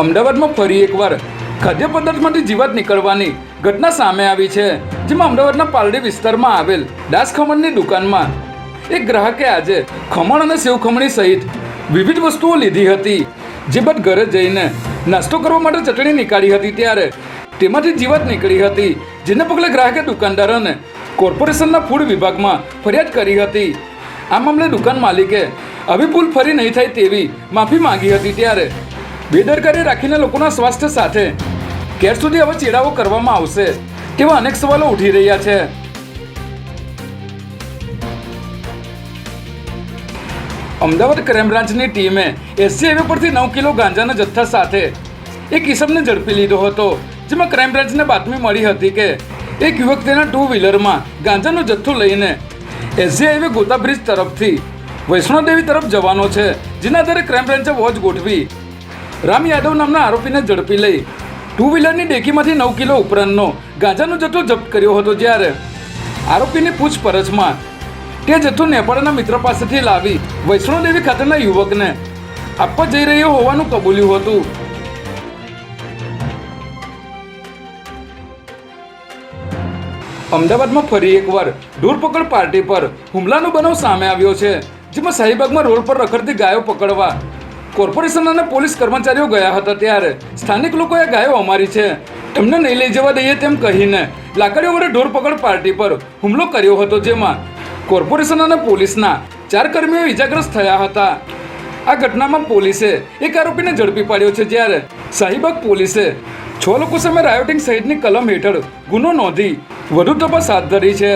અમદાવાદમાં ફરી એકવાર ખાદ્ય પદાર્થમાંથી જીવાત નીકળવાની ઘટના સામે આવી છે, જેમાં અમદાવાદના પાલડી વિસ્તારમાં આવેલ દાસ ખમણની દુકાનમાં એક ગ્રાહકે આજે ખમણ અને સેવ ખમણી સહિત વિવિધ વસ્તુઓ લીધી હતી, જે બાદ ઘરે જઈને નાસ્તો કરવા માટે ચટણી નીકાળી હતી ત્યારે તેમાંથી જીવાત નીકળી હતી, જેને પગલે ગ્રાહકે દુકાનદારોને કોર્પોરેશનના ફૂડ વિભાગમાં ફરિયાદ કરી હતી. આ મામલે દુકાન માલિકે આવી ભૂલ ફરી નહીં થાય તેવી માફી માંગી હતી ત્યારે બેદરકારી રાખીને લોકોના સ્વાસ્થ્ય સાથે. ક્યાર સુધી હવે ચેડાવો કરવામાં આવશે તેવા અનેક સવાલો ઉઠી રહ્યા છે. અમદાવાદ ક્રાઇમ બ્રાન્ચની ટીમે એસસી હાઈવે પરથી નવ કિલો ગાંજાના જથ્થા સાથે એક કિસમને ઝડપી લીધો હતો, જેમાં ક્રાઇમ બ્રાન્ચને બાતમી મળી હતી કે એક યુવક તેના ટુ વ્હીલરમાં ગાંજાનો જથ્થો લઈને એસજી હાઈવે ગોતા બ્રિજ તરફથી વૈષ્ણોદેવી તરફ જવાનો છે, જેના આધારે ક્રાઇમ બ્રાન્ચે વોચ ગોઠવી રામ યાદવ નામના આરોપીને ઝડપી લઈ. ટુ વ્હીલરની ડેકીમાંથી નવ કિલો ઉપરાંતનો ગાંજાનો જથ્થો જપ્ત કર્યો હતો જ્યારે આરોપીની પૂછપરછમાં તે જથ્થો નેપાળના મિત્ર પાસેથી લાવી વૈષ્ણોદેવી ખાતેના યુવકને આપવા જઈ રહ્યો હોવાનું કબૂલ્યું હતું. અમદાવાદમાં ફરી એકવાર ધૂળપકડ પાર્ટી પર હુમલાનો બનાવ સામે આવ્યો છે, જેમાં શાહીબાગમાં રોડ પર રખડતી ગાયો પકડવા કોર્પોરેશન અને પોલીસ કર્મચારીઓ ગયા હતા ત્યારે. સ્થાનિક લોકોએ ગાયો અમારી છે. એમને નહીં લઈ જવા દઈએ તેમ કહીને લાકડીઓ વડે ઢોરપકડ પાર્ટી પર હુમલો કર્યો હતો જેમાં કોર્પોરેશન અને પોલીસના ચાર કર્મીઓ ઇજાગ્રસ્ત થયા હતા. આ ઘટનામાં પોલીસે એક આરોપીને ઝડપી પાડ્યો છે જ્યારે શાહીબાગ પોલીસે છ લોકો સામે રાયોટિંગ સહિતની કલમ હેઠળ ગુનો નોંધી વધુ તપાસ હાથ ધરી છે.